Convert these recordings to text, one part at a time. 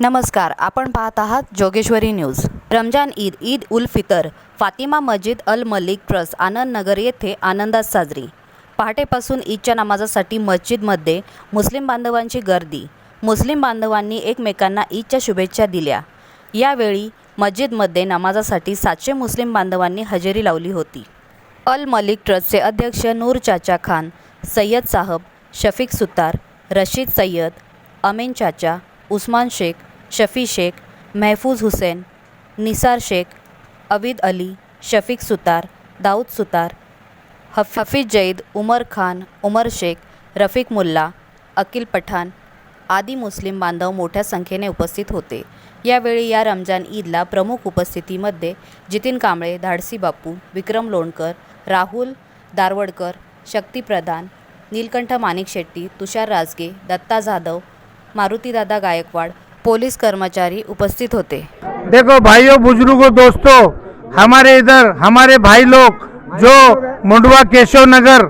नमस्कार आपण पाहत आहात जोगेश्वरी न्यूज. रमजान ईद ईद उल फितर फातिमा मस्जिद अल मलिक ट्रस्ट आनंद नगर येथे आनंदात साजरी. पहाटेपासून ईदच्या नमाजासाठी मस्जिदमध्ये मुस्लिम बांधवांची गर्दी. मुस्लिम बांधवांनी एकमेकांना ईदच्या शुभेच्छा दिल्या. यावेळी मस्जिदमध्ये नमाजासाठी सातशे मुस्लिम बांधवांनी हजेरी लावली होती. अल मलिक ट्रस्टचे अध्यक्ष नूर चाचा खान सय्यद साहब शफीक सुतार रशीद सय्यद अमीन चाचा उस्मान शेख शफी शेख महफूज हुसेन निसार शेख अविद अली शफीक सुतार दाऊद सुतार हफ हफीज जैद उमर खान उमर शेख रफीक मुल्ला अकिल पठाण आदी मुस्लिम बांधव मोठ्या संख्येने उपस्थित होते. यावेळी या रमजान ईदला प्रमुख उपस्थितीमध्ये जितीन कांबळे धाडसी बापू विक्रम लोणकर राहुल दारवडकर शक्ती प्रधान नीलकंठ माणिक शेट्टी तुषार राजगे दत्ता जाधव मारुतीदादा गायकवाड पोलीस कर्मचारी उपस्थित होते। देखो भाइयों, बुज़ुर्गों, दोस्तों, हमारे इधर, हमारे भाई लोग जो मुंडवा केशव नगर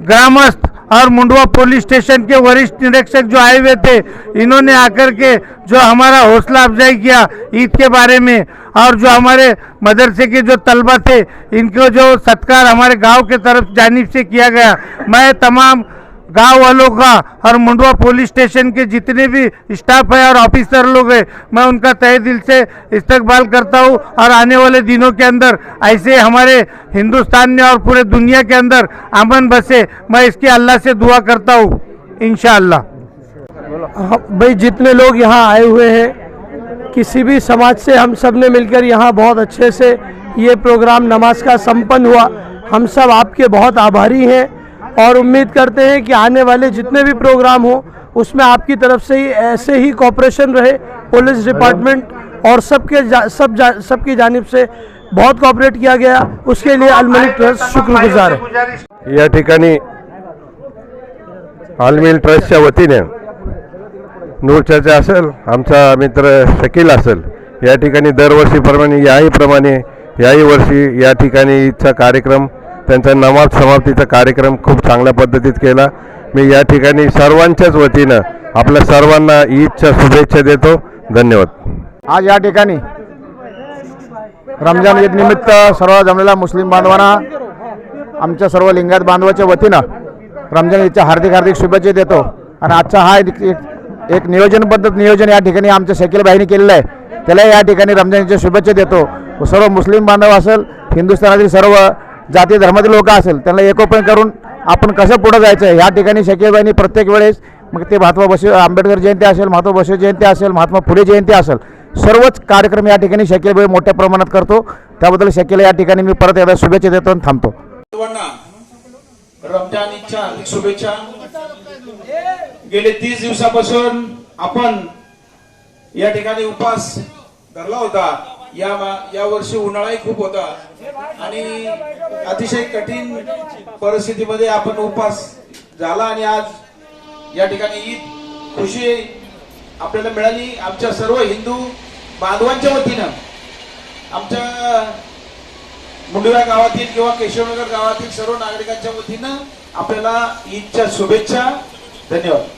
ग्रामस्थ और मुंडवा पुलिस स्टेशन के वरिष्ठ निरीक्षक जो आए हुए थे, इन्होंने आकर के जो हमारा हौसला अफजाई किया ईद के बारे में, और जो हमारे मदरसे के जो तलबा थे, इनको जो सत्कार हमारे गाँव के तरफ़ जानिब से किया गया। मैं तमाम गाँव वालों का और मुंडवा पुलिस स्टेशन के जितने भी स्टाफ है और ऑफिसर लोग हैं मैं उनका तय दिल से इस्तकबाल करता हूँ और आने वाले दिनों के अंदर ऐसे हमारे हिंदुस्तान में और पूरे दुनिया के अंदर अमन बसे मैं इसकी अल्लाह से दुआ करता हूँ इंशाअल्लाह। हाँ, भाई जितने लोग यहाँ आए हुए हैं किसी भी समाज से हम सबने मिलकर यहाँ बहुत अच्छे से ये प्रोग्राम नमाज़ का संपन्न हुआ। हम सब आपके बहुत आभारी हैं। और उम्मीद करते हैं कि आने वाले जितने भी प्रोग्राम हो उसमें आपकी तरफ़ से ही ऐसे ही कॉपरेशन रहे पुलिस डिपार्टमेंट और सबके जा, सब जा, सबकी जानिब से बहुत कॉपरेट किया गया। उसके लिए अलमलिक ट्रस्ट शुक्रगुजार है। या ठिकाणी आलमिल ट्रस्टच्या वतीने नूर चर्चा असेल आमचा मित्र शकील असेल या ठिकाणी दरवर्षीप्रमाणे याही प्रमाणे याही वर्षी या ठिकाणी ईदचा कार्यक्रम त्यांचा नमाज समाप्तीचा कार्यक्रम खूप चांगल्या पद्धतीत केला. मी या ठिकाणी सर्वांच्याच वतीनं आपल्या सर्वांना ईदच्या शुभेच्छा देतो. धन्यवाद. आज या ठिकाणी रमजान ईद निमित्त सर्व जमलेल्या मुस्लिम बांधवांना आमच्या सर्व लिंगायत बांधवाच्या वतीनं रमजान ईदच्या हार्दिक हार्दिक शुभेच्छा देतो. आणि आजचा हा एक एक- नियोजनबद्ध नियोजन या ठिकाणी आमच्या शकील बाईंनी केलेलं आहे. त्याला या ठिकाणी रमजान ईदच्या शुभेच्छा देतो. सर्व मुस्लिम बांधव असेल हिंदुस्थानातील सर्व जाती धर्मातील लोक असेल त्यांना एकोपण करून आपण कसं पुढं जायचं? आहे या ठिकाणी शकीलबाईंनी प्रत्येक वेळेस मग ते महात्मा बसव आंबेडकर जयंती असेल महात्मा बसव जयंती असेल महात्मा फुले जयंती असेल सर्वच कार्यक्रम या ठिकाणी शकीलबाई मोठ्या प्रमाणात करतो. त्याबद्दल शकील या ठिकाणी मी परत एकदा शुभेच्छा देतो आणि थांबतो. शुभेच्छा. गेले तीस दिवसापासून आपण या ठिकाणी उपास धरला होता. या मा- या वर्षी उन्हाळाही खूप होता. आणि अतिशय कठीण परिस्थितीमध्ये आपण उपास झाला आणि आज या ठिकाणी ईद खुशी आपल्याला मिळाली. आमच्या सर्व हिंदू बांधवांच्या वतीनं आमच्या मुंडव्या गावातील किंवा केशवनगर गावातील सर्व नागरिकांच्या वतीनं आपल्याला ईदच्या शुभेच्छा. धन्यवाद.